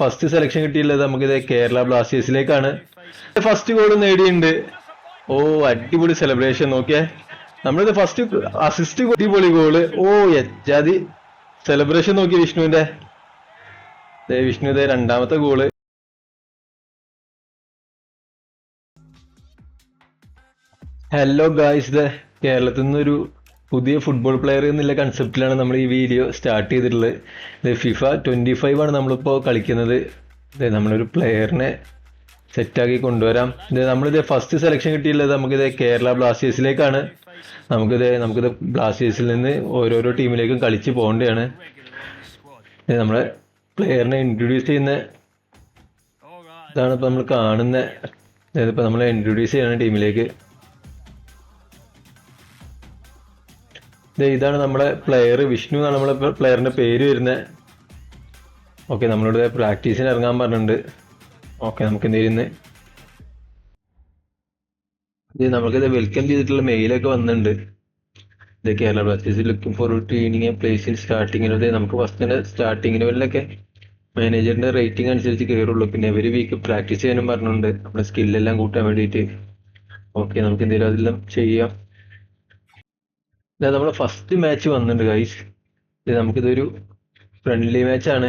First selection കിട്ടിയുള്ളത് നമുക്കിത് Kerala ബ്ലാസ്റ്റേഴ്സിലേക്കാണ് first goal നേടിയിട്ടുണ്ട്. ഓ അടിപൊളി സെലിബ്രേഷൻ നോക്കിയേ. നമ്മളിത് ഫസ്റ്റ് അസിസ്റ്റ് അടിപൊളി ഗോൾ ഓ യജാതി. സെലിബ്രേഷൻ നോക്കി വിഷ്ണുവിന്റെ വിഷ്ണു രണ്ടാമത്തെ ഗോൾ ഹലോ ഗായ്സ് കേരളത്തിൽ നിന്നൊരു പുതിയ ഫുട്ബോൾ പ്ലെയർ എന്നുള്ള കൺസെപ്റ്റിലാണ് നമ്മൾ ഈ വീഡിയോ സ്റ്റാർട്ട് ചെയ്തിട്ടുള്ളത്. ഫിഫ ട്വന്റി ഫൈവ് ആണ് നമ്മളിപ്പോൾ കളിക്കുന്നത്. നമ്മളൊരു പ്ലെയറിനെ സെറ്റാക്കി കൊണ്ടുവരാം. ഇത് നമ്മളിത് ഫസ്റ്റ് സെലക്ഷൻ കിട്ടിയുള്ളത് നമുക്കിത് കേരള ബ്ലാസ്റ്റേഴ്സിലേക്കാണ് നമുക്കിത് നമുക്കിത് ബ്ലാസ്റ്റേഴ്സിൽ നിന്ന് ഓരോരോ ടീമിലേക്കും കളിച്ച് പോകേണ്ടതാണ്. ഇത് നമ്മളെ പ്ലെയറിനെ ഇൻട്രൊഡ്യൂസ് ചെയ്യുന്ന ഇതാണ് ഇപ്പോൾ നമ്മൾ കാണുന്ന ഇതിപ്പോൾ നമ്മളെ ഇൻട്രൊഡ്യൂസ് ചെയ്യണം ടീമിലേക്ക് ഇതാണ് നമ്മുടെ പ്ലെയർ വിഷ്ണു എന്നാണ് നമ്മളെ പ്ലെയറിന്റെ പേര് വരുന്നത് ഓക്കെ നമ്മളോട് പ്രാക്ടീസിന് ഇറങ്ങാൻ പറഞ്ഞിട്ടുണ്ട്. ഓക്കെ നമുക്ക് എന്തെയ്യുന്നത് ഇത് നമുക്കിത് വെൽക്കം ചെയ്തിട്ടുള്ള മെയിലൊക്കെ വന്നിട്ടുണ്ട്. ഇത് Kerala Blasters looking for training place in സ്റ്റാർട്ടിങ്ങിൽ നമുക്ക് ഫസ്റ്റ് സ്റ്റാർട്ടിങ് ലെവലിലൊക്കെ മാനേജറിന്റെ റേറ്റിംഗ് അനുസരിച്ച് കയറുള്ളൂ പിന്നെ എവരി വീക്ക് പ്രാക്ടീസ് ചെയ്യാനും പറഞ്ഞിട്ടുണ്ട്. നമ്മുടെ സ്കില്ലെല്ലാം കൂട്ടാൻ വേണ്ടിയിട്ട്. ഓക്കെ നമുക്ക് എന്തെങ്കിലും അതെല്ലാം ചെയ്യാം. ഇത് നമ്മുടെ ഫസ്റ്റ് മാച്ച് വന്നിട്ടുണ്ട് ഗൈസ് ഇത് നമുക്കിതൊരു ഫ്രണ്ട്ലി മാച്ചാണ്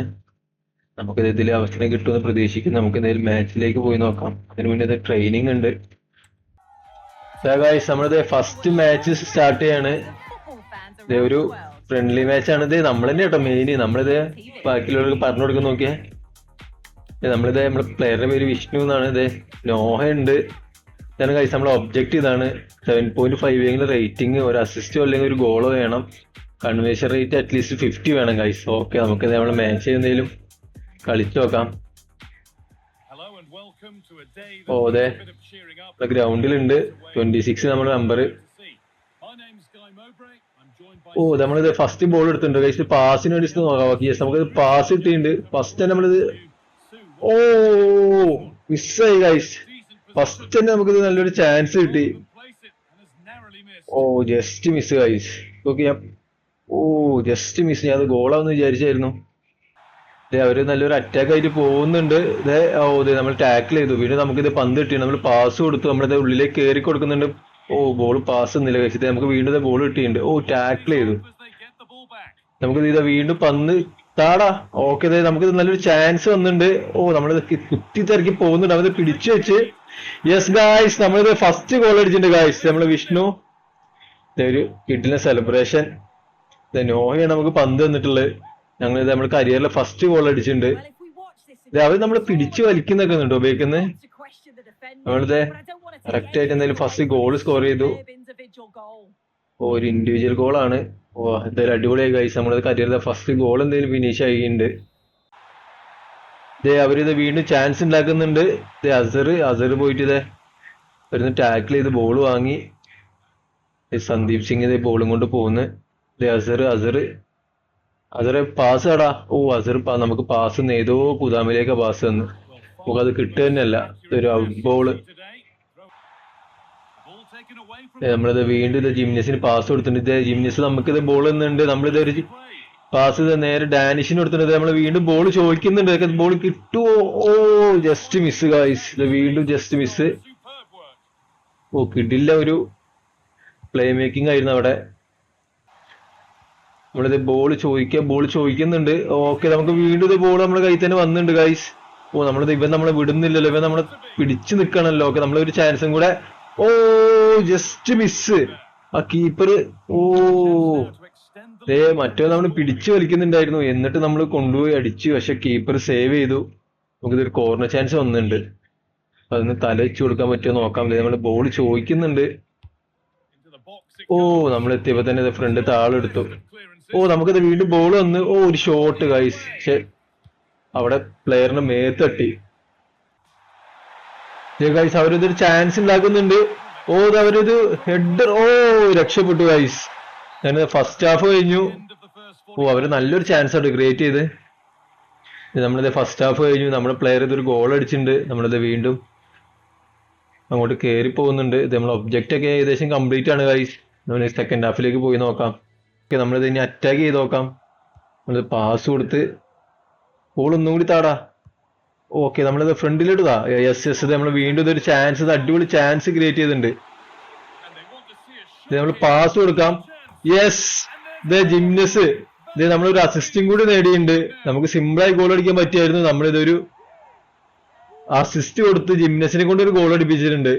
നമുക്കിത് ഇതിൽ അവസരം കിട്ടുമെന്ന് പ്രതീക്ഷിക്കുന്നു. നമുക്ക് എന്തെങ്കിലും മാച്ചിലേക്ക് പോയി നോക്കാം. അതിനു മുന്നേ ഇത് ട്രെയിനിങ് ഉണ്ട്. ഗൈസ് നമ്മളിത് ഫസ്റ്റ് മാച്ച് സ്റ്റാർട്ട് ചെയ്യാണ്. ഇത് ഒരു ഫ്രണ്ട്ലി മാച്ചാണ് ഇത് നമ്മൾ തന്നെ കേട്ടോ മെയിൻ നമ്മളിത് ബാക്കിയുള്ളവർക്ക് പറഞ്ഞു കൊടുക്കാൻ നോക്കിയേ. നമ്മളിത് നമ്മുടെ പ്ലെയറിന്റെ പേര് വിഷ്ണു എന്നാണ്. ഇത് നോഹ ഉണ്ട്. ഇതാണ് കഴിച്ച് നമ്മളെ ഒബ്ജക്റ്റ് ഇതാണ്. സെവൻ പോയിന്റ് ഫൈവ് എങ്കിലും റേറ്റിംഗ് ഒരു അസിസ്റ്റോ അല്ലെങ്കിൽ ഒരു ഗോളോ വേണം. കൺവേഷൻ റേറ്റ് അറ്റ്ലീസ്റ്റ് ഫിഫ്റ്റി വേണം കൈസ് ഓക്കെ നമുക്ക് നമ്മളെ മാച്ച് എന്തെങ്കിലും കളിച്ചു നോക്കാം. ഓ അതെ. ഗ്രൗണ്ടിലുണ്ട്. ട്വന്റി സിക്സ് നമ്മുടെ നമ്പർ ഓ നമ്മളിത് ഫസ്റ്റ് ബോൾ എടുത്തിട്ടുണ്ട് കൈസ് പാസിന് വേണ്ടി നോക്കാം. യെസ് നമുക്ക് പാസ് കിട്ടിയിട്ടുണ്ട്. ഫസ്റ്റ് നമ്മളിത് ഓ മിസ്സായി ഗൈസ് ഫസ്റ്റ് തന്നെ നമുക്കിത് നല്ലൊരു ചാൻസ് കിട്ടി. ഓ ജസ്റ്റ് മിസ് ഗൈസ് ഓക്കെ ഞാൻ ഓ ജസ്റ്റ് മിസ് ഞാൻ അത് ഗോളാന്ന് വിചാരിച്ചായിരുന്നു. അവർ നല്ലൊരു അറ്റാക്ക് ആയിട്ട് പോകുന്നുണ്ട്. ഇതേ ഓ ഇതേ നമ്മൾ ടാക്കിൾ ചെയ്തു. പിന്നെ നമുക്കിത് പന്ത് കിട്ടി. നമ്മൾ പാസ് കൊടുത്തു. നമ്മളിത് ഉള്ളിലേക്ക് കയറി കൊടുക്കുന്നുണ്ട്. ഓ ബോൾ പാസ് ഒന്നില്ല കഴിച്ചിട്ട് നമുക്ക് വീണ്ടും ബോൾ കിട്ടിയിട്ടുണ്ട്. ഓ ടാക്കിൾ ചെയ്തു. നമുക്ക് ഇതാ വീണ്ടും പന്ത് താടാ. ഓക്കെ ദേ നമുക്ക് നല്ലൊരു ചാൻസ് വന്നിട്ടുണ്ട്. ഓ നമ്മൾ കുത്തിത്തിറക്കി പോകുന്നുണ്ട്. അവത് പിടിച്ചു വെച്ച്. യെസ് ഗായ്സ് നമ്മളിത് ഫസ്റ്റ് ഗോൾ അടിച്ചിട്ടുണ്ട് ഗായ്സ് നമ്മൾ വിഷ്ണു. ദേ ഒരു കിഡിലെ സെലിബ്രേഷൻ നോഹയാണ് നമുക്ക് പന്ത് തന്നിട്ടുള്ളത്. ഞങ്ങൾ ഇത് നമ്മുടെ കരിയറിലെ ഫസ്റ്റ് ഗോൾ അടിച്ചിട്ടുണ്ട്. ദേ അവർ നമ്മൾ പിടിച്ചു വലിക്കുന്നൊക്കെ ഉണ്ടോ ഉപയോഗിക്കുന്നത് നമ്മളിത് കറക്റ്റ് ആയിട്ട് എന്തായാലും ഫസ്റ്റ് ഗോൾ സ്കോർ ചെയ്തു. ഓ ഒരു ഇൻഡിവിജ്വൽ ഗോൾ ആണ്. ഓ എന്തായാലും അടിപൊളിയായി ഗൈസ് നമ്മുടെ കരിയറിലെ ഫസ്റ്റ് ഗോൾ എന്തെങ്കിലും ഫിനിഷ് ആയിട്ടുണ്ട്. ദേ അവരിത് വീണ്ടും ചാൻസ് ഉണ്ടാക്കുന്നുണ്ട്. ദേ അസർ അസർ പോയിട്ട് ഇതേ വരുന്ന ടാക്കിൾ ചെയ്ത് ബോൾ വാങ്ങി. സന്ദീപ് സിംഗ് ഇതേ ബോളും കൊണ്ട് പോകുന്നു ദേ അസർ അസർ. അസറെ പാസ് ആടാ. ഓ അസർ നമുക്ക് പാസ് ഏതോ കുതാമിലേക്ക് പാസ് തന്നു അത് കിട്ടുക തന്നെയല്ല ഇതൊരു ഔട്ട് ബോൾ നമ്മളിത് വീണ്ടും ജിംനസിന് പാസ് കൊടുത്തിട്ടുണ്ട്. ഇത് ജിംനസ് നമുക്ക് ഇത് ബോൾ തന്നുണ്ട് നമ്മളിത് ഒരു പാസ് നേരെ ഡാനിഷിന് കൊടുത്തിട്ടുണ്ട്. നമ്മൾ വീണ്ടും ബോൾ ചോദിക്കുന്നുണ്ട്. ബോൾ കിട്ടുമോ ഓ ജസ്റ്റ് മിസ് ഗായ്സ് ഇത് വീണ്ടും ജസ്റ്റ് മിസ് ഓ കിട്ടില്ല ഒരു പ്ലേ മേക്കിംഗ് ആയിരുന്നു അവിടെ. നമ്മളിത് ബോൾ ചോദിക്ക ബോൾ ചോദിക്കുന്നുണ്ട്. ഓക്കെ നമുക്ക് വീണ്ടും ഇത് ബോൾ നമ്മുടെ കയ്യിൽ തന്നെ വന്നിട്ടുണ്ട് ഗൈസ് ഓ നമ്മളിത് ഇവൻ നമ്മളെ വിടുന്നില്ലല്ലോ. ഇവൻ നമ്മളെ പിടിച്ചു നിൽക്കണല്ലോ ഓക്കെ നമ്മളൊരു ചാൻസും കൂടെ ഓ ജസ്റ്റ് മിസ് ആ കീപ്പർ ഓ. ദേ മറ്റേ നമ്മൾ പിടിച്ചു വലിക്കുന്നുണ്ടായിരുന്നു എന്നിട്ട് നമ്മൾ കൊണ്ടുപോയി അടിച്ചു. പക്ഷെ കീപ്പർ സേവ് ചെയ്തു. നമുക്കിതൊരു കോർണർ ചാൻസ് വന്നിട്ടുണ്ട്. അതിന് തല വെച്ച് കൊടുക്കാൻ പറ്റുമോ നോക്കാൻ പറ്റില്ല. നമ്മൾ ബോൾ ചോദിക്കുന്നുണ്ട്. ഓ നമ്മൾ എത്തിയപ്പോ തന്നെ ഫ്രണ്ട് താളെടുത്തു ഓ നമുക്കത് വീണ്ടും ബോൾ വന്ന്. ഓ ഒരു ഷോട്ട് ഗൈസ് പക്ഷെ അവിടെ പ്ലെയറിന് മേത്തട്ടി ഗൈസ് അവരിതൊരു ചാൻസ് ഉണ്ടാക്കുന്നുണ്ട്. ഓ അവരിത് ഹെഡർ ഓ രക്ഷപ്പെട്ടു ഗൈസ് ഞാൻ ഫസ്റ്റ് ഹാഫ് കഴിഞ്ഞു. ഓ അവർ നല്ലൊരു ചാൻസ് ആണ് ക്രിയേറ്റ് ചെയ്ത്. നമ്മളിത് ഫസ്റ്റ് ഹാഫ് കഴിഞ്ഞു. നമ്മുടെ പ്ലെയർ ഇതൊരു ഗോൾ അടിച്ചിട്ടുണ്ട്. നമ്മളിത് വീണ്ടും അങ്ങോട്ട് കയറി പോകുന്നുണ്ട്. ഇത് നമ്മൾ ഒബ്ജക്റ്റ് ഒക്കെ ഏകദേശം കംപ്ലീറ്റ് ആണ് ഗൈസ് നമ്മൾ സെക്കൻഡ് ഹാഫിലേക്ക് പോയി നോക്കാം. ഓക്കെ നമ്മളിത് ഇനി അറ്റാക്ക് ചെയ്ത് നോക്കാം. നമ്മൾ പാസ് കൊടുത്ത് ബോൾ ഒന്നും കൂടി താടാ. ഓക്കെ നമ്മളിത് ഫ്രണ്ടിലിടുതാ യെസ് യെസ് നമ്മൾ വീണ്ടും ഇതൊരു ചാൻസ് ഇത് അടിപൊളി ചാൻസ് ക്രിയേറ്റ് ചെയ്തിട്ടുണ്ട്. നമ്മൾ പാസ് കൊടുക്കാം. യെസ് ഇത് ജിംനസ് ഇത് നമ്മളൊരു അസിസ്റ്റും കൂടി നേടിയിട്ടുണ്ട്. നമുക്ക് സിമ്പിളായി ഗോൾ അടിക്കാൻ പറ്റിയായിരുന്നു. നമ്മളിതൊരു അസിസ്റ്റ് കൊടുത്ത് ജിംനസിനെ കൊണ്ട് ഒരു ഗോൾ അടിപ്പിച്ചിട്ടുണ്ട്.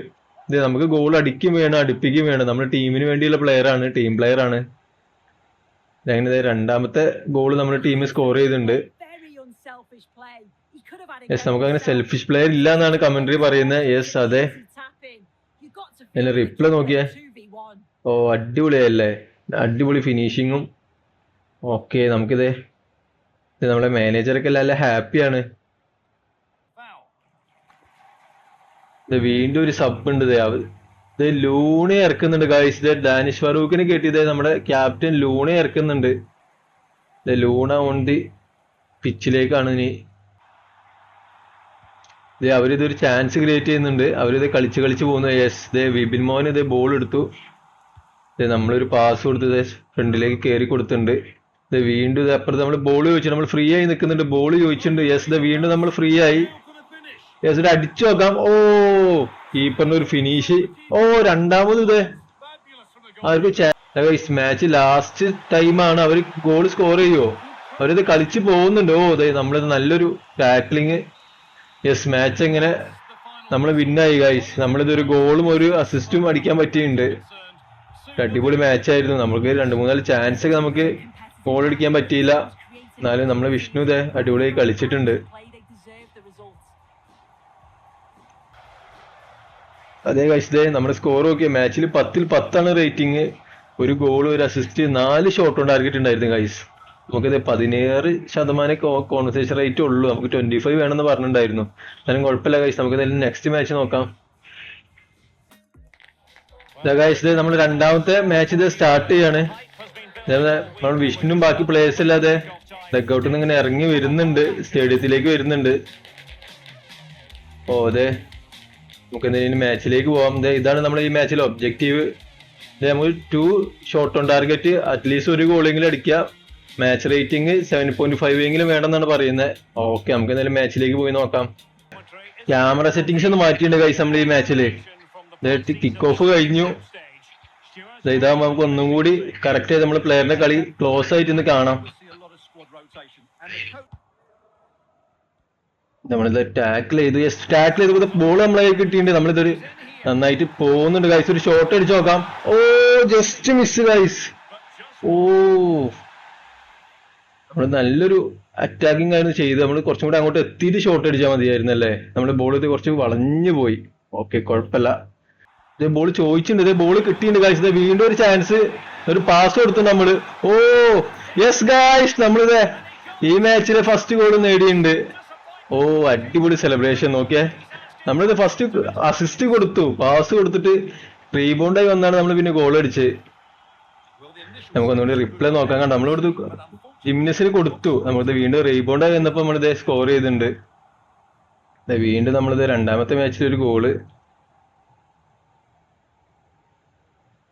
ഇത് നമുക്ക് ഗോൾ അടിക്കും വേണം അടിപ്പിക്കും വേണം. നമ്മുടെ ടീമിന് വേണ്ടിയുള്ള പ്ലെയർ ആണ് ടീം പ്ലെയർ ആണ്. അങ്ങനെ രണ്ടാമത്തെ ഗോൾ നമ്മുടെ ടീം സ്കോർ ചെയ്തിട്ടുണ്ട്. യെസ് നമുക്ക് അങ്ങനെ സെൽഫിഷ് പ്ലെയർ ഇല്ല എന്നാണ് കമന്ററി പറയുന്നത്. യെസ് അതെ. എന്നെ റിപ്ലൈ നോക്കിയേ. ഓ അടിപൊളിയല്ലേ? അടിപൊളി ഫിനിഷിങ്ങും ഓക്കെ നമുക്കിത് ഇത് നമ്മളെ മാനേജറൊക്കെ നല്ല ഹാപ്പിയാണ് വീണ്ടും ഒരു സബ് ഉണ്ട് ഇത്. ലൂണെ ഇറക്കുന്നുണ്ട് ഗായ്സ് ഇത് ഡാനിഷ് ഫറൂഖിന് കിട്ടിയത് നമ്മുടെ ക്യാപ്റ്റൻ ലൂണെ ഇറക്കുന്നുണ്ട്. ലൂണ ഓൺ ദി പിച്ചിലേക്കാണ് ഇനി അവരിതൊരു ചാൻസ് ക്രിയേറ്റ് ചെയ്യുന്നുണ്ട്. അവരിത് കളിച്ച് കളിച്ച് പോകുന്നു. യെസ് ദേ വിപിൻ മോഹൻ ഇത് ബോൾ എടുത്തു. നമ്മളൊരു പാസ് കൊടുത്ത് ഫ്രണ്ടിലേക്ക് കയറി കൊടുത്തിട്ടുണ്ട്. ഇത് വീണ്ടും ഇത് അപ്പുറത്ത് നമ്മൾ ബോൾ ചോദിച്ചു. നമ്മൾ ഫ്രീ ആയി നിൽക്കുന്നുണ്ട് ബോൾ ചോദിച്ചിട്ടുണ്ട്. യെസ് ഇത് വീണ്ടും നമ്മൾ ഫ്രീ ആയി. യെസ് ഇത് അടിച്ചു നോക്കാം. ഓ കീപ്പറിന്റെ ഒരു ഫിനിഷ് ഓ രണ്ടാമത് ഇത്. അവർക്ക് മാച്ച് ലാസ്റ്റ് ടൈമാണ് അവർ ഗോൾ സ്കോർ ചെയ്യുമോ അവരിത് കളിച്ച് പോകുന്നുണ്ട്. ഓ അതെ നമ്മളിത് നല്ലൊരു ടാക്ലിങ് യെസ് മാച്ച് എങ്ങനെ നമ്മൾ വിന്നായി ഗൈസ് നമ്മളിതൊരു ഗോളും ഒരു അസിസ്റ്റും അടിക്കാൻ പറ്റിയിട്ടുണ്ട്. അടിപൊളി മാച്ച് ആയിരുന്നു. നമുക്ക് രണ്ട് മൂന്നാൽ ചാൻസ് ഒക്കെ നമുക്ക് ഗോൾ അടിക്കാൻ പറ്റിയില്ല. എന്നാലും നമ്മൾ വിഷ്ണു ഇതേ അടിപൊളിയായി കളിച്ചിട്ടുണ്ട്. അതേ കഴിച്ചതേ നമ്മുടെ സ്കോർ നോക്കിയ. മാച്ചിൽ പത്തിൽ പത്താണ് റേറ്റിംഗ് ഒരു ഗോൾ ഒരു അസിസ്റ്റ് നാല് ഷോട്ട് ടാർഗറ്റ് ഉണ്ടായിരുന്നു ഗൈസ് നമുക്കിത് പതിനേഴ് ശതമാനം കോൺവെർസേഷൻ റേറ്റ് ഉള്ളൂ. നമുക്ക് ട്വന്റി ഫൈവ് വേണമെന്ന് പറഞ്ഞിട്ടുണ്ടായിരുന്നു. എന്നാലും കുഴപ്പമില്ല ഗൈസ് നമുക്ക് നെക്സ്റ്റ് മാച്ച് നോക്കാം. ഗൈസ് നമ്മൾ രണ്ടാമത്തെ മാച്ച് ഇത് സ്റ്റാർട്ട് ചെയ്യാണ്. നമ്മൾ വിഷ്ണുവും ബാക്കി പ്ലേയേഴ്സ് ഇല്ലാതെ ഡക്കൗട്ടിൽ നിന്ന് ഇങ്ങനെ ഇറങ്ങി വരുന്നുണ്ട്. സ്റ്റേഡിയത്തിലേക്ക് വരുന്നുണ്ട്. ഓ അതെ. നമുക്ക് എന്തെങ്കിലും മാച്ചിലേക്ക് പോവാം. ഇതാണ് നമ്മൾ ഈ മാച്ചിലെ ഒബ്ജക്റ്റീവ് നമുക്ക് two shot on target at least ഒരു ഗോളെങ്കിലും അടിക്കുക. Match rating seven point five എങ്കിലും വേണമെന്നാണ് പറയുന്നത്. ഓക്കെ നമുക്ക് എന്തായാലും മാച്ചിലേക്ക് പോയി നോക്കാം. ക്യാമറ സെറ്റിംഗ്സ് ഒന്ന് മാറ്റിയിട്ടുണ്ട് കൈസ് നമ്മൾ ഈ മാച്ചിൽ കിക്ക് ഓഫ് കഴിഞ്ഞു. ഇതാകുമ്പോൾ ഇതാകുമ്പോ നമുക്ക് ഒന്നും കൂടി കറക്റ്റ് ചെയ്ത് നമ്മൾ പ്ലെയറിന്റെ കളി ക്ലോസ് ആയിട്ട് ഇന്ന് കാണാം. നമ്മളിത് ടാക്കിൾ ചെയ്തു ടാക്കിൾ ചെയ്ത് ബോൾ നമ്മളെ കിട്ടിയിട്ടുണ്ട്. നമ്മളിതൊരു നന്നായിട്ട് പോകുന്നുണ്ട് ഗൈസ് ഒരു ഷോട്ട് അടിച്ചു നോക്കാം. ഓ ജസ്റ്റ് മിസ് ഗൈസ് ഓ നമ്മൾ നല്ലൊരു അറ്റാക്കിംഗ് ആയിരുന്നു ചെയ്ത് നമ്മൾ കുറച്ചും കൂടെ അങ്ങോട്ട് എത്തിയിട്ട് ഷോട്ട് അടിച്ചാൽ മതിയായിരുന്നു അല്ലേ നമ്മുടെ ബോൾ ഇത് കുറച്ച് വളഞ്ഞു പോയി. ഓക്കെ കുഴപ്പമില്ല. ഇതേ ബോൾ ചോദിച്ചിട്ടുണ്ട്. ഇതേ ബോൾ കിട്ടിയിട്ടുണ്ട് ദേ വീണ്ടും ഒരു ചാൻസ് ഒരു പാസ് കൊടുത്തു നമ്മൾ. ഓ യെസ് ഗൈസ് നമ്മളിത് ഈ മാച്ചിലെ ഫസ്റ്റ് ഗോൾ നേടിയിട്ടുണ്ട്. ഓ അടിപൊളി സെലിബ്രേഷൻ നോക്കിയേ നമ്മളിത് ഫസ്റ്റ് അസിസ്റ്റ് കൊടുത്തു. പാസ് കൊടുത്തിട്ട് റീബൗണ്ടായി വന്നാണ് നമ്മൾ പിന്നെ ഗോൾ അടിച്ച് നമുക്കൊന്നുകൂടി റിപ്ലൈ നോക്കാൻ കണ്ട നമ്മളിവിടുത്തെ ജിംനസിന് കൊടുത്തു. നമ്മളിത് വീണ്ടും റീബൗണ്ടായി വന്നപ്പോ നമ്മളിത് സ്കോർ ചെയ്തിട്ടുണ്ട്. വീണ്ടും നമ്മളിത് രണ്ടാമത്തെ മാച്ചിൽ ഒരു ഗോൾ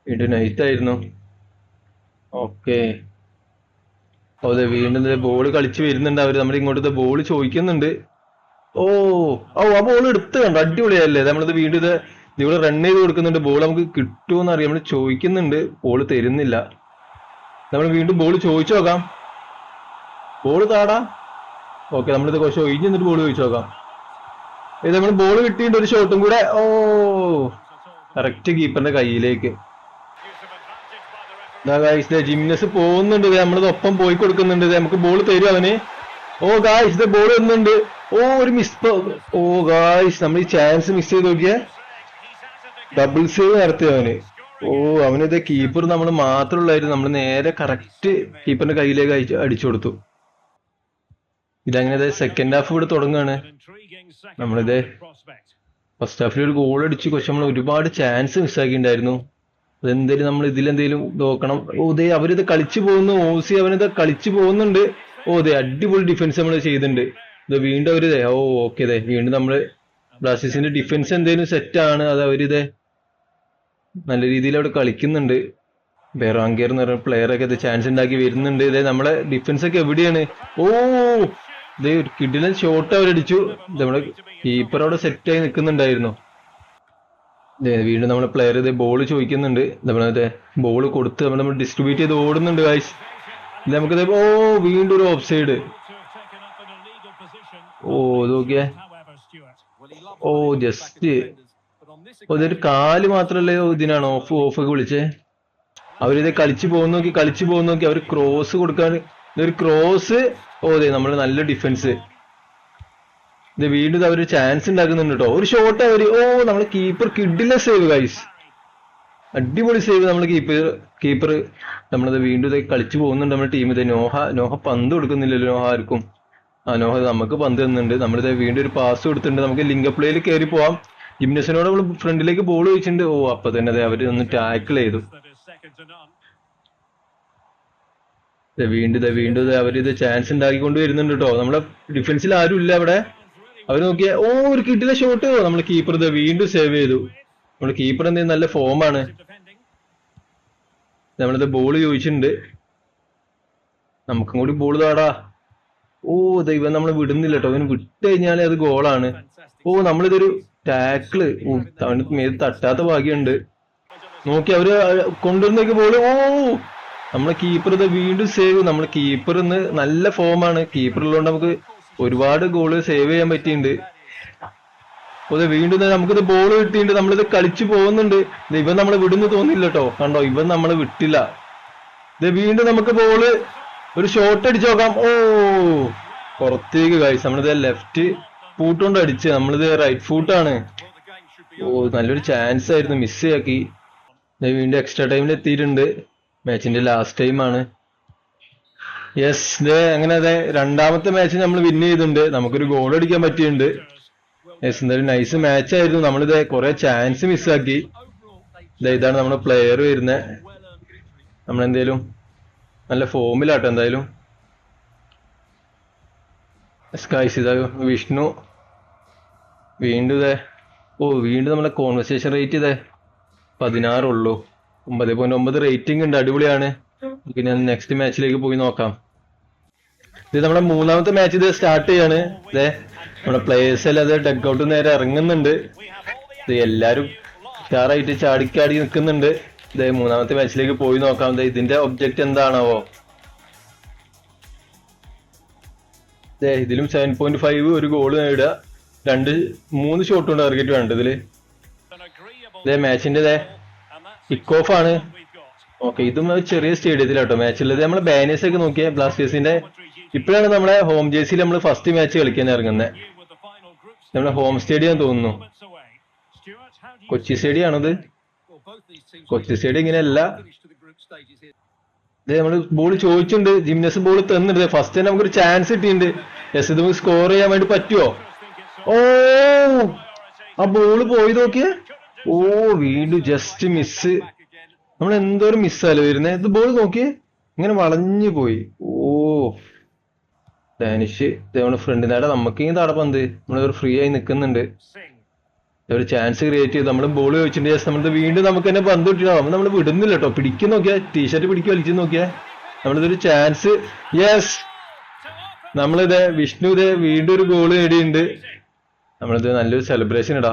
വീണ്ടും നൈറ്റ് ആയിരുന്നു. ഓക്കെ അതെ വീണ്ടും ബോൾ കളിച്ച് വരുന്നുണ്ട് അവർ. നമ്മുടെ ഇങ്ങോട്ട് ബോൾ ചോദിക്കുന്നുണ്ട്. ഓ ഓ ആ ബോൾ എടുത്ത് കണ്ടോ. അടിപൊളിയല്ലേ നമ്മളിത് വീണ്ടും ഇത് ഇവിടെ റൺ ചെയ്ത് കൊടുക്കുന്നുണ്ട്. ബോൾ നമുക്ക് കിട്ടുമെന്ന് അറിയാം നമ്മൾ ചോദിക്കുന്നുണ്ട്. ബോൾ തരുന്നില്ല. നമ്മൾ വീണ്ടും ബോൾ ചോദിച്ചു നോക്കാം. ബോൾ താടാ? ഓക്കെ നമ്മളിത് കുറച്ച് ഒഴിഞ്ഞ് നിന്നിട്ട് ബോൾ ചോദിച്ചു നോക്കാം. ഇത് നമ്മൾ ബോൾ കിട്ടിയിട്ട് ഒരു ഷോട്ടും കൂടെ. ഓ കറക്റ്റ് കീപ്പറിന്റെ കയ്യിലേക്ക്. ജിംനസ് പോകുന്നുണ്ട്. നമ്മളിത് ഒപ്പം പോയി കൊടുക്കുന്നുണ്ട്. നമുക്ക് ബോൾ തരും അവന്. ഓ ഗായ്സ് ഇത് ബോൾ വരുന്നുണ്ട് ഓ ഒരു മിസ് ഓ ഗായ്സ് നമ്മൾ ഈ ചാൻസ് മിസ് ചെയ്ത് നോക്കിയേ. ഡബിൾ സേവ് നടത്തി അവന്. ഓ അവനിത് കീപ്പർ നമ്മൾ മാത്രമുള്ളായിരുന്നു നമ്മൾ നേരെ കറക്റ്റ് കീപ്പറിന്റെ കയ്യിലേക്ക് അടിച്ചു കൊടുത്തു. ഇതങ്ങനെ സെക്കൻഡ് ഹാഫ് ഇവിടെ തുടങ്ങുകയാണ്? നമ്മളിത് ഫസ്റ്റ് ഹാഫിൽ ഒരു ഗോൾ അടിച്ച്. പക്ഷെ നമ്മൾ ഒരുപാട് ചാൻസ് മിസ്സാക്കിയിട്ടുണ്ടായിരുന്നു അതെന്തേലും നമ്മൾ ഇതിലെന്തേലും നോക്കണം. ഓ ദേ അവരിത് കളിച്ചു പോകുന്നു. ഓസി അവനിത് കളിച്ചു പോകുന്നുണ്ട്. ഓ ദേ അടിപൊളി ഡിഫൻസ് നമ്മൾ ചെയ്തിട്ടുണ്ട്. ഇത് വീണ്ടും അവർ ഓ ഓക്കെ ദേ. വീണ്ടും നമ്മൾ ബ്ലാസ്റ്റേഴ്സിന്റെ ഡിഫൻസ് എന്തേലും സെറ്റ് ആണ്. അത് അവരിത് നല്ല രീതിയിൽ അവിടെ കളിക്കുന്നുണ്ട്. ബെറാങ്കിയർ എന്ന് പറയുന്ന പ്ലെയർ ഒക്കെ ചാൻസ് ഉണ്ടാക്കി വരുന്നുണ്ട്. ഇതേ നമ്മളെ ഡിഫൻസ് ഒക്കെ എവിടെയാണ്? ഓ ഇത് കിഡിലൻ ഷോട്ട് അവരടിച്ചു. നമ്മൾ കീപ്പർ അവിടെ സെറ്റ് ആയി നിൽക്കുന്നുണ്ടായിരുന്നു. വീണ്ടും നമ്മളെ പ്ലെയർ ഇത് ബോൾ ചോദിക്കുന്നുണ്ട്. നമ്മളെ ബോൾ കൊടുത്ത് നമ്മൾ നമ്മൾ ഡിസ്ട്രിബ്യൂട്ട് ചെയ്ത് ഓടുന്നുണ്ട് ഗായ്സ് ഇത് നമുക്കിത് ഓ വീണ്ടും ഒരു ഓഫ് സൈഡ് ഓ ഇത് നോക്കിയേ. ഓ ജസ്റ്റ് ഇതൊരു കാൽ മാത്രല്ലേ ഇതിനാണ്? ഓഫ് ഓഫ് ഒക്കെ വിളിച്ചേ. അവരിത് കളിച്ചു പോകുന്നോക്കി കളിച്ചു പോകുന്നോക്കി അവർ ക്രോസ് കൊടുക്കാൻ ഇതൊരു ക്രോസ് ഓ അതെ നമ്മൾ നല്ല ഡിഫൻസ് ഇത് വീണ്ടും അവർ ചാൻസ് ഉണ്ടാക്കുന്നുണ്ട് കേട്ടോ ഒരു ഷോട്ട് അവർ. ഓ നമ്മളെ കീപ്പർ കിഡില്ല സേവ് ഗൈസ് അടിപൊളി സേവ് നമ്മൾ കീപ്പർ കീപ്പർ നമ്മളത് വീണ്ടും കളിച്ചു പോകുന്നുണ്ട് നമ്മുടെ ടീം നോഹ നോഹ പന്ത് കൊടുക്കുന്നില്ലല്ലോ നോഹ ആർക്കും. ആ നോഹ നമുക്ക് പന്ത് തന്നുണ്ട് നമ്മളിത് വീണ്ടും ഒരു പാസ് കൊടുത്തിട്ടുണ്ട്. നമുക്ക് ലിംഗപ്ലേയിൽ കയറി പോവാം. ജിംനസിനോട് നമ്മൾ ഫ്രണ്ടിലേക്ക് ബോൾ വെച്ചിട്ടുണ്ട് ഓ അപ്പൊ തന്നെ അവർ ഒന്ന് ടാക്കിൾ ചെയ്തു. വീണ്ടും വീണ്ടും അവരിത് ചാൻസ് ഉണ്ടാക്കിക്കൊണ്ട് വരുന്നുണ്ട് കേട്ടോ നമ്മളെ ഡിഫൻസിൽ ആരും ഇല്ല അവിടെ. അവർ നോക്കിയ ഓ ഒരു കിട്ടില്ല ഷോട്ട് നമ്മളെ കീപ്പർ ഇത് വീണ്ടും സേവ് ചെയ്തു. നമ്മുടെ കീപ്പർ എന്തെങ്കിലും നല്ല ഫോമാണ് നമ്മളിത് ബോൾ ചോദിച്ചിട്ടുണ്ട്. നമുക്കും കൂടി ബോൾ താടാ. ഓ ദൈവം നമ്മൾ വിടുന്നില്ല കേട്ടോ അവന് വിട്ട് കഴിഞ്ഞാൽ അത് ഗോളാണ് ഓ നമ്മളിതൊരു ടാക്കിൾ അവന് മേത് തട്ടാത്ത ഭാഗ്യമുണ്ട് നോക്കി അവർ കൊണ്ടുവരുന്നേക്ക് ബോൾ ഓ നമ്മളെ കീപ്പർ ഇത് വീണ്ടും സേവ് നമ്മളെ കീപ്പർ ഇന്ന് നല്ല ഫോമാണ് കീപ്പർ ഉള്ളതുകൊണ്ട് നമുക്ക് ഒരുപാട് ഗോൾ സേവ് ചെയ്യാൻ പറ്റിയിട്ടുണ്ട് അപ്പൊ വീണ്ടും നമുക്കിത് ബോൾ കിട്ടിയിട്ടുണ്ട് നമ്മളിത് കളിച്ചു പോകുന്നുണ്ട്. ഇവൻ നമ്മളെ വിടുന്നു തോന്നില്ല കേട്ടോ കണ്ടോ? ഇവൻ നമ്മളെ വിട്ടില്ല. ഇത് വീണ്ടും നമുക്ക് ബോൾ ഒരു ഷോട്ട് അടിച്ചു നോക്കാം. ഓ പുറത്തേക്ക് കഴിച്ചു നമ്മളിത് ലെഫ്റ്റ് ഫൂട്ട് കൊണ്ട് അടിച്ച്. നമ്മളിത് റൈറ്റ് ഫൂട്ടാണ് ഓ നല്ലൊരു ചാൻസ് ആയിരുന്നു. മിസ് ആക്കി. വീണ്ടും എക്സ്ട്രാ ടൈമിൽ എത്തിയിട്ടുണ്ട്. മാച്ചിന്റെ ലാസ്റ്റ് ടൈം ആണ്. യെസ് ദേ അങ്ങനെ അതെ രണ്ടാമത്തെ മാച്ച് നമ്മൾ വിൻ ചെയ്തിട്ടുണ്ട്. നമുക്കൊരു ഗോൾ അടിക്കാൻ പറ്റിയിട്ടുണ്ട്. യെസ് എന്തായാലും നൈസ് മാച്ച് ആയിരുന്നു. നമ്മളിത് കുറെ ചാൻസ് മിസ്സാക്കി ഇതാണ് നമ്മുടെ പ്ലെയർ വരുന്നത് നമ്മളെന്തേലും നല്ല ഫോമിലാട്ടോ എന്തായാലും. സ്കൈസ് ഇതാ വിഷ്ണു. വീണ്ടും ഇതേ ഓ വീണ്ടും നമ്മുടെ കോൺവെർസേഷൻ റേറ്റ് ഇതേ പതിനാറുള്ളൂ. ഒമ്പത് പോയിന്റ് ഒമ്പത് റേറ്റിംഗ് ഉണ്ട് അടിപൊളിയാണ്. പിന്നെ നെക്സ്റ്റ് മാച്ചിലേക്ക് പോയി നോക്കാം. ഇത് നമ്മുടെ മൂന്നാമത്തെ മാച്ച് ഇത് സ്റ്റാർട്ട് ചെയ്യാണ്. അതെ നമ്മുടെ പ്ലേയേഴ്സ് എല്ലാം അത് ഡെക്ക് ഔട്ട് നേരെ ഇറങ്ങുന്നുണ്ട്. ഇത് എല്ലാരും ഉഷാറായിട്ട് ചാടിക്കാടി നിൽക്കുന്നുണ്ട്. ഇതേ മൂന്നാമത്തെ മാച്ചിലേക്ക് പോയി നോക്കാം. ഇതിന്റെ ഒബ്ജക്റ്റ് എന്താണാവോ? ഇതിലും സെവൻ പോയിന്റ് ഫൈവ് ഒരു ഗോൾ നേടുക. രണ്ട് മൂന്ന് ഷോട്ടുണ്ട് ടാർഗറ്റ് വേണ്ടത് ഇതിൽ ഇതേ മാച്ചിന്റെ കിക്ക് ഓഫ് ആണ്. ഓക്കെ ഇതും ചെറിയ സ്റ്റേഡിയത്തിലാട്ടോ. മാച്ച് ഉള്ളത് നമ്മളെ ബാനേഴ്സ് ഒക്കെ നോക്കിയ ബ്ലാസ്റ്റേഴ്സിന്റെ ഇപ്പോഴാണ് നമ്മളെ ഹോം ജേഴ്സിയിൽ നമ്മൾ ഫസ്റ്റ് മാച്ച് കളിക്കാൻ ഇറങ്ങുന്നത് നമ്മളെ ഹോം സ്റ്റേഡിയം തോന്നുന്നു. കൊച്ചി സ്റ്റേഡിയം ആണത് കൊച്ചി സ്റ്റേഡിയം ഇങ്ങനെയല്ല. ഇത് നമ്മൾ ബോൾ ചോദിച്ചിട്ടുണ്ട്. ജിംനസ് ബോൾ തന്നിട്ടുണ്ട്. ഫസ്റ്റ് തന്നെ നമുക്കൊരു ചാൻസ് കിട്ടിയിട്ടുണ്ട്. യെസ് ഇത് സ്കോർ ചെയ്യാൻ വേണ്ടി പറ്റുമോ ഓ ആ ബോൾ പോയി നോക്കിയേ. ഓ വീണ്ടും ജസ്റ്റ് മിസ് നമ്മൾ എന്തോരം മിസ്സാലോ വരുന്നത് ഇത് ബോൾ നോക്കിയേ? ഇങ്ങനെ വളഞ്ഞു പോയി. ഓ ഡാനിഷ് നമ്മുടെ ഫ്രണ്ടിനാടെ നമുക്ക് ഇങ്ങനെ തടപ്പന്ത് നമ്മളൊരു ഫ്രീ ആയി നിൽക്കുന്നുണ്ട് ഒരു ചാൻസ് ക്രിയേറ്റ് ചെയ്ത്. നമ്മൾ ബോൾ ചോദിച്ചിട്ട് ജസ്റ്റ് നമ്മൾ വീണ്ടും നമുക്ക് തന്നെ പന്ത് കിട്ടിയാ? നമ്മൾ വിടുന്നില്ല കേട്ടോ. പിടിക്കും നോക്കിയാ. ടീഷർട്ട് പിടിക്കുക വലിച്ചു നോക്കിയാ. നമ്മളിതൊരു ചാൻസ് യെസ് നമ്മളിത് വിഷ്ണു ഇത് വീണ്ടും ഒരു ഗോൾ നേടിയിട്ടുണ്ട്. നമ്മളിത് നല്ലൊരു സെലിബ്രേഷൻ ഇടാ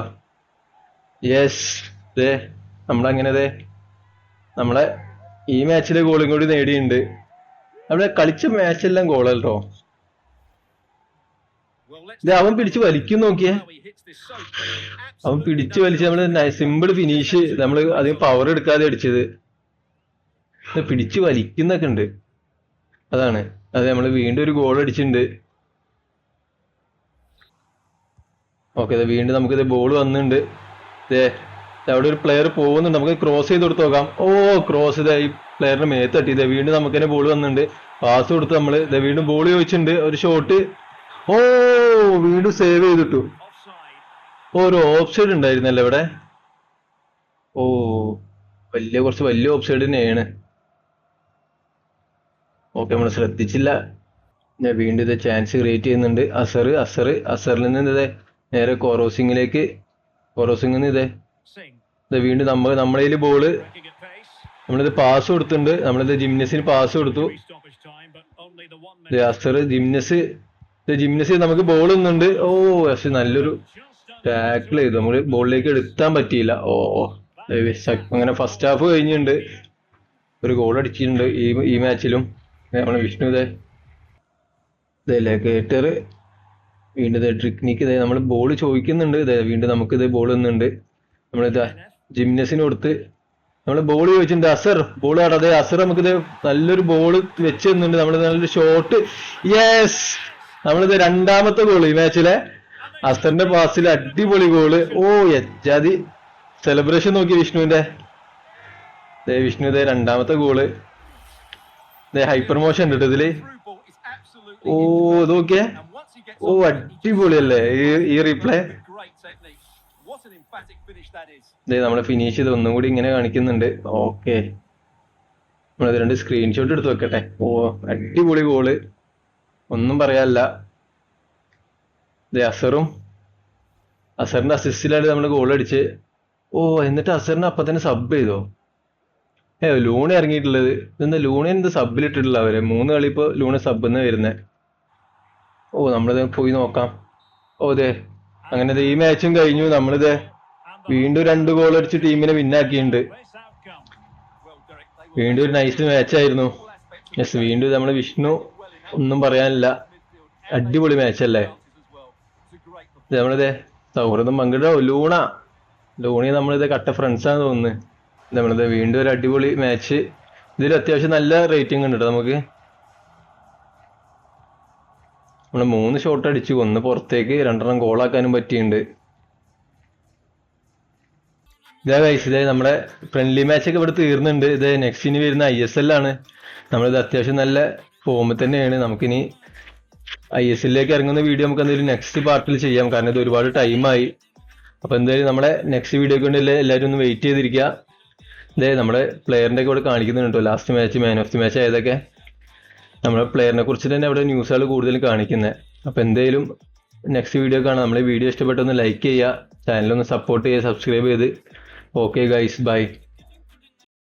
യെസ് ദേ നമ്മളങ്ങനെ ദേ നമ്മളെ ഈ മാച്ചിൽ ഗോളും കൂടി നേടിയിട്ടുണ്ട് നമ്മളെ കളിച്ച മാച്ചെല്ലാം ഗോളല്ലോ അവൻ പിടിച്ച് വലിക്കും നോക്കിയേ. അവൻ പിടിച്ച് വലിച്ച് നമ്മൾ സിമ്പിൾ ഫിനിഷ് നമ്മൾ അധികം പവർ എടുക്കാതെ അടിച്ചത്. പിടിച്ച് വലിക്കുന്നൊക്കെ ഉണ്ട് അതാണ്. അത് നമ്മൾ വീണ്ടും ഒരു ഗോൾ അടിച്ചിട്ടുണ്ട് ഓക്കെ വീണ്ടും നമുക്കിത് ബോൾ വന്നിട്ടുണ്ട് അവിടെ ഒരു പ്ലെയർ പോകുന്നുണ്ട്. നമുക്ക് ക്രോസ് ചെയ്ത് കൊടുത്ത് നോക്കാം. ഓ ക്രോസ് ഇതാ ഈ പ്ലെയറിന് മേത്ത് തട്ടി. ഇതേ വീണ്ടും നമുക്ക് തന്നെ ബോൾ വന്നിട്ടുണ്ട്. പാസ് കൊടുത്ത് നമ്മൾ ഇതേ വീണ്ടും ബോൾ ചോദിച്ചിട്ടുണ്ട്. ഒരു ഷോട്ട് ഓ വീണ്ടും സേവ് ചെയ്തിട്ടു. ഓ ഒരു ഓഫ് സൈഡ് ഉണ്ടായിരുന്നല്ലേ ഇവിടെ. ഓ വലിയ കുറച്ച് വലിയ ഓഫ് സൈഡ് തന്നെയാണ്. ഓക്കെ നമ്മൾ ശ്രദ്ധിച്ചില്ല. ഞാൻ വീണ്ടും ഇത് ചാൻസ് ക്രിയേറ്റ് ചെയ്യുന്നുണ്ട്. അസർ അസർ അസറിൽ നിന്ന് നേരെ കോറോസിങ്ങിലേക്ക് കോറോസിംഗിൽ നിന്ന് ഇതേ ഇത് വീണ്ടും നമ്മൾ നമ്മളതിൽ ബോൾ നമ്മളിത് പാസ് കൊടുത്തിട്ടുണ്ട്. നമ്മളിത് ജിംനസിന് പാസ് കൊടുത്തു. ജിംനസ് ജിംനസി നമുക്ക് ബോൾ ഒന്നുണ്ട് ഓ പക്ഷെ നല്ലൊരു ടാക്കിൾ ചെയ്തു. നമ്മൾ ബോളിലേക്ക് എടുത്താൻ പറ്റിയില്ല. ഓ അങ്ങനെ ഫസ്റ്റ് ഹാഫ് കഴിഞ്ഞിട്ടുണ്ട്. ഒരു ഗോൾ അടിച്ചിട്ടുണ്ട് ഈ ഈ മാച്ചിലും നമ്മളെ വിഷ്ണു ഇതേ ഇതല്ലേ കേട്ടർ വീണ്ടും ട്രിക്നിക്ക് ഇതേ നമ്മൾ ബോൾ ചോദിക്കുന്നുണ്ട്. ഇതേ വീണ്ടും നമുക്ക് ഇതേ ബോൾ ഒന്നുണ്ട് നമ്മളിതാ ജിംനസിന് കൊടുത്ത് നമ്മൾ ബോൾ ചോദിച്ചിട്ടുണ്ട്. അസർ ബോൾ അതെ അസർ നമുക്ക് ഇത് നല്ലൊരു ബോൾ വെച്ച് തന്നുണ്ട് നമ്മൾ നല്ലൊരു ഷോട്ട് യെസ് നമ്മളിത് രണ്ടാമത്തെ ഗോൾ ഈ മാച്ചിലെ അസറിന്റെ പാസിൽ അടിപൊളി ഗോൾ ഓ യജാതി സെലിബ്രേഷൻ നോക്കി വിഷ്ണുവിന്റെ. വിഷ്ണു ഇതേ രണ്ടാമത്തെ ഗോൾ ഹൈപ്പർ മോഷൻ ഉണ്ട് ഇതിൽ. ഓ ഇത് നോക്കിയേ ഓ അടിപൊളിയല്ലേ? ഈ ഈ റീപ്ലേ നമ്മൾ ഫിനിഷ് ചെയ്ത് ഒന്നും കൂടി ഇങ്ങനെ കാണിക്കുന്നുണ്ട്. ഓക്കെ നമ്മളത് രണ്ട് സ്ക്രീൻഷോട്ട് എടുത്ത് വെക്കട്ടെ. ഓ അടിപൊളി ഗോൾ ഒന്നും പറയാല്ല അസറും. അസറിന്റെ അസിസ്റ്റിലാണ് നമ്മൾ ഗോൾ അടിച്ച്. ഓ എന്നിട്ട് അസറിനെ അപ്പൊ തന്നെ സബ് ചെയ്തോ? ഏ ലൂണ ഇറങ്ങിയിട്ടുള്ളത്. ഇതെന്താ ലൂണ എന്ത് സബിലിട്ടിട്ടുള്ള അവർ? മൂന്ന് കളി ഇപ്പൊ ലൂണ സബ് എന്ന് വരുന്നേ. ഓ നമ്മളിത് പോയി നോക്കാം. ഓ അതെ അങ്ങനെ ഈ മാച്ചും കഴിഞ്ഞു. നമ്മളിത് വീണ്ടും രണ്ട് ഗോൾ അടിച്ച് ടീമിനെ വിന്നാക്കിയിട്ടുണ്ട് വീണ്ടും ഒരു നൈസ് മാച്ച് ആയിരുന്നു. യെസ് വീണ്ടും നമ്മുടെ വിഷ്ണു ഒന്നും പറയാനില്ല. അടിപൊളി മാച്ച് അല്ലേ? ഇത് നമ്മളിത് സൗഹൃദം പങ്കിടോ ലൂണ. ലൂണി നമ്മളിത് കട്ട ഫ്രണ്ട്സ് ആണെന്ന് തോന്നുന്നു. നമ്മളിത് വീണ്ടും ഒരു അടിപൊളി മാച്ച് ഇതിൽ അത്യാവശ്യം നല്ല റേറ്റിംഗ് ഉണ്ട് നമുക്ക്. നമ്മൾ മൂന്ന് ഷോട്ട് അടിച്ചു. ഒന്ന് പുറത്തേക്ക് രണ്ടെണ്ണം ഗോളാക്കാനും പറ്റിയിട്ടുണ്ട് ഇതാ ഗൈസ് ഇതേ നമ്മുടെ ഫ്രണ്ട്ലി മാച്ച് ഒക്കെ ഇവിടെ തീർന്നുണ്ട്. ഇത് നെക്സ്റ്റ് ഇനി വരുന്ന ഐ എസ് എൽ ആണ്. നമ്മളിത് അത്യാവശ്യം നല്ല ഫോമിൽ തന്നെയാണ്. നമുക്കിനി ഐ എസ് എല്ലിലേക്ക് ഇറങ്ങുന്ന വീഡിയോ നമുക്ക് എന്തെങ്കിലും നെക്സ്റ്റ് പാർട്ടിൽ ചെയ്യാം. കാരണം ഇത് ഒരുപാട് ടൈമായി അപ്പൊ എന്തായാലും നമ്മുടെ നെക്സ്റ്റ് വീഡിയോക്ക് വേണ്ടി എല്ലാ- എല്ലാവരും ഒന്ന് വെയിറ്റ് ചെയ്തിരിക്കുക ഇതേ നമ്മുടെ പ്ലെയറിന്റെ ഒക്കെ ഇവിടെ കാണിക്കുന്നുണ്ട് last match man of the match ആയതൊക്കെ. നമ്മുടെ പ്ലെയറിനെ കുറിച്ച് തന്നെ അവിടെ ന്യൂസുകൾ കൂടുതൽ കാണിക്കുന്നത് അപ്പോൾ എന്തായാലും നെക്സ്റ്റ് വീഡിയോ കാണാം. നമ്മളെ വീഡിയോ ഇഷ്ടപ്പെട്ടൊന്ന് ലൈക്ക് ചെയ്യുക. ചാനലൊന്ന് സപ്പോർട്ട് ചെയ്യുക സബ്സ്ക്രൈബ് ചെയ്ത്. Okay guys bye